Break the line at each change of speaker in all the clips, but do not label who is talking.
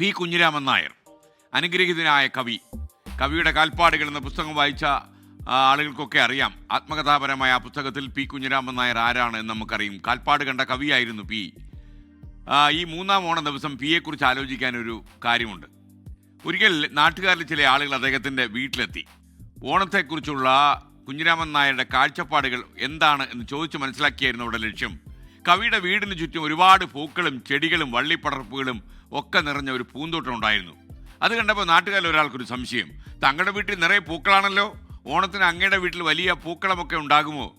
P. Kunhiraman Nair അനുഗ്രഹീതനായ കവി. കവിയുടെ കാൽപ്പാടുകൾ എന്ന പുസ്തകം വായിച്ച ആളുകൾക്കൊക്കെ അറിയാം. ആത്മകഥാപരമായ ആ പുസ്തകത്തിൽ പി. കുഞ്ഞിരാമൻ നായർ ആരാണ് എന്ന് നമുക്കറിയും. കാൽപ്പാട് കണ്ട കവിയായിരുന്നു പി. ഈ മൂന്നാം ഓണ ദിവസം പിയെക്കുറിച്ച് ആലോചിക്കാൻ ഒരു കാര്യമുണ്ട്. ഒരിക്കൽ നാട്ടുകാരിൽ ചില ആളുകൾ അദ്ദേഹത്തിന്റെ വീട്ടിലെത്തി. ഓണത്തെക്കുറിച്ചുള്ള കുഞ്ഞിരാമൻ നായരുടെ കാഴ്ചപ്പാടുകൾ എന്താണ് എന്ന് ചോദിച്ച് മനസ്സിലാക്കിയായിരുന്നു അവിടെ ലക്ഷ്യം. കവിയുടെ വീടിന് ചുറ്റും ഒരുപാട് പൂക്കളും ചെടികളും വള്ളിപ്പടർപ്പുകളും ഒക്കെ നിറഞ്ഞ ഒരു പൂന്തോട്ടം ഉണ്ടായിരുന്നു. അത് കണ്ടപ്പോൾ നാട്ടുകാരിൽ ഒരാൾക്കൊരു സംശയം. തങ്ങളുടെ വീട്ടിൽ നിറയെ പൂക്കളാണല്ലോ? ഓണത്തിന് അങ്ങയുടെ വീട്ടിൽ വലിയ പൂക്കളമൊക്കെ ഉണ്ടാകുമോ?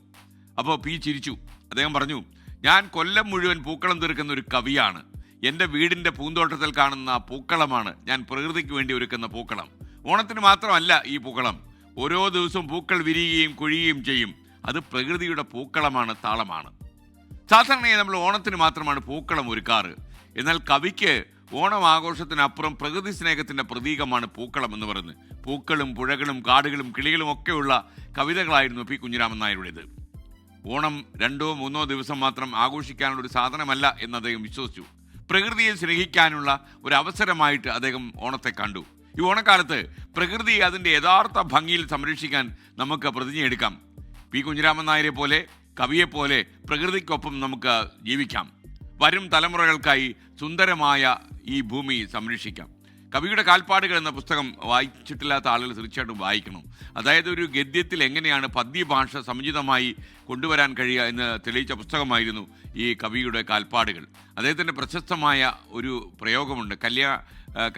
അപ്പോൾ പി ചിരിച്ചു. അദ്ദേഹം പറഞ്ഞു ഞാൻ കൊല്ലം മുഴുവൻ പൂക്കളം തീർക്കുന്ന ഒരു കവിയാണ്. എന്റെ വീടിന്റെ പൂന്തോട്ടത്തിൽ കാണുന്ന പൂക്കളമാണ് ഞാൻ പ്രകൃതിക്ക് വേണ്ടി ഒരുക്കുന്ന പൂക്കളം. ഓണത്തിന് മാത്രമല്ല ഈ പൂക്കളം. ഓരോ ദിവസവും പൂക്കൾ വിരിയുകയും കൊഴിയുകയും ചെയ്യും. അത് പ്രകൃതിയുടെ പൂക്കളമാണ് താളമാണ്. സാധാരണയായി നമ്മൾ ഓണത്തിന് മാത്രമാണ് പൂക്കളം ഒരുക്കാറ്. എന്നാൽ കവിക്ക് ഓണം ആഘോഷത്തിനപ്പുറം പ്രകൃതി സ്നേഹത്തിന്റെ പ്രതീകമാണ് പൂക്കളം എന്ന് പറയുന്നത്. പൂക്കളും പുഴകളും കാടുകളും കിളികളും ഒക്കെയുള്ള കവിതകളായിരുന്നു പി കുഞ്ഞിരാമൻ നായരുടേത്. ഓണം രണ്ടോ മൂന്നോ ദിവസം മാത്രം ആഘോഷിക്കാനുള്ള ഒരു സാധനമല്ല എന്ന് അദ്ദേഹം വിശ്വസിച്ചു. പ്രകൃതിയെ സ്നേഹിക്കാനുള്ള ഒരു അവസരമായിട്ട് അദ്ദേഹം ഓണത്തെ കണ്ടു. ഈ ഓണക്കാലത്ത് പ്രകൃതി അതിന്റെ യഥാർത്ഥ ഭംഗിയിൽ സംരക്ഷിക്കാൻ നമുക്ക് പ്രതിജ്ഞയെടുക്കാം. പി കുഞ്ഞിരാമൻ നായരെ പോലെ കവിയെ പോലെ പ്രകൃതിക്കൊപ്പം നമുക്ക് ജീവിക്കാം. വരും തലമുറകൾക്കായി സുന്ദരമായ ഈ ഭൂമി സംരക്ഷിക്കാം. കവിയുടെ കാൽപ്പാടുകൾ എന്ന പുസ്തകം വായിച്ചിട്ടില്ലാത്ത ആളുകൾ തീർച്ചയായിട്ടും വായിക്കണം. അതായത് ഒരു ഗദ്യത്തിൽ എങ്ങനെയാണ് പദ്യഭാഷ സമുചിതമായി കൊണ്ടുവരാൻ കഴിയുക എന്ന് തെളിയിച്ച പുസ്തകമായിരുന്നു ഈ കവിയുടെ കാൽപ്പാടുകൾ. അദ്ദേഹത്തിന്റെ പ്രശസ്തമായ ഒരു പ്രയോഗമുണ്ട്. കല്യാ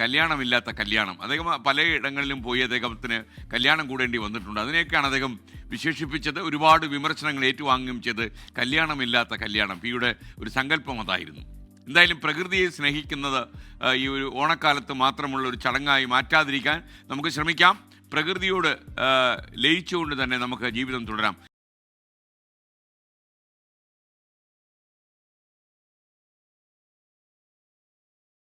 കല്യാണമില്ലാത്ത കല്യാണം. അദ്ദേഹം പലയിടങ്ങളിലും പോയി അദ്ദേഹത്തിന് കല്യാണം കൂടേണ്ടി വന്നിട്ടുണ്ട്. അതിനെയൊക്കെയാണ് അദ്ദേഹം വിശേഷിപ്പിച്ചത്. ഒരുപാട് വിമർശനങ്ങൾ ഏറ്റുവാങ്ങുകയും ചെയ്ത് കല്യാണമില്ലാത്ത കല്യാണം. പിയുടെ ഒരു സങ്കല്പം അതായിരുന്നു. എന്തായാലും പ്രകൃതിയെ സ്നേഹിക്കുന്നത് ഈ ഒരു ഓണക്കാലത്ത് മാത്രമുള്ള ഒരു ചടങ്ങായി മാറ്റാതിരിക്കാൻ നമുക്ക് ശ്രമിക്കാം. പ്രകൃതിയോട് ലയിച്ചുകൊണ്ട് തന്നെ നമുക്ക് ജീവിതം തുടരാം.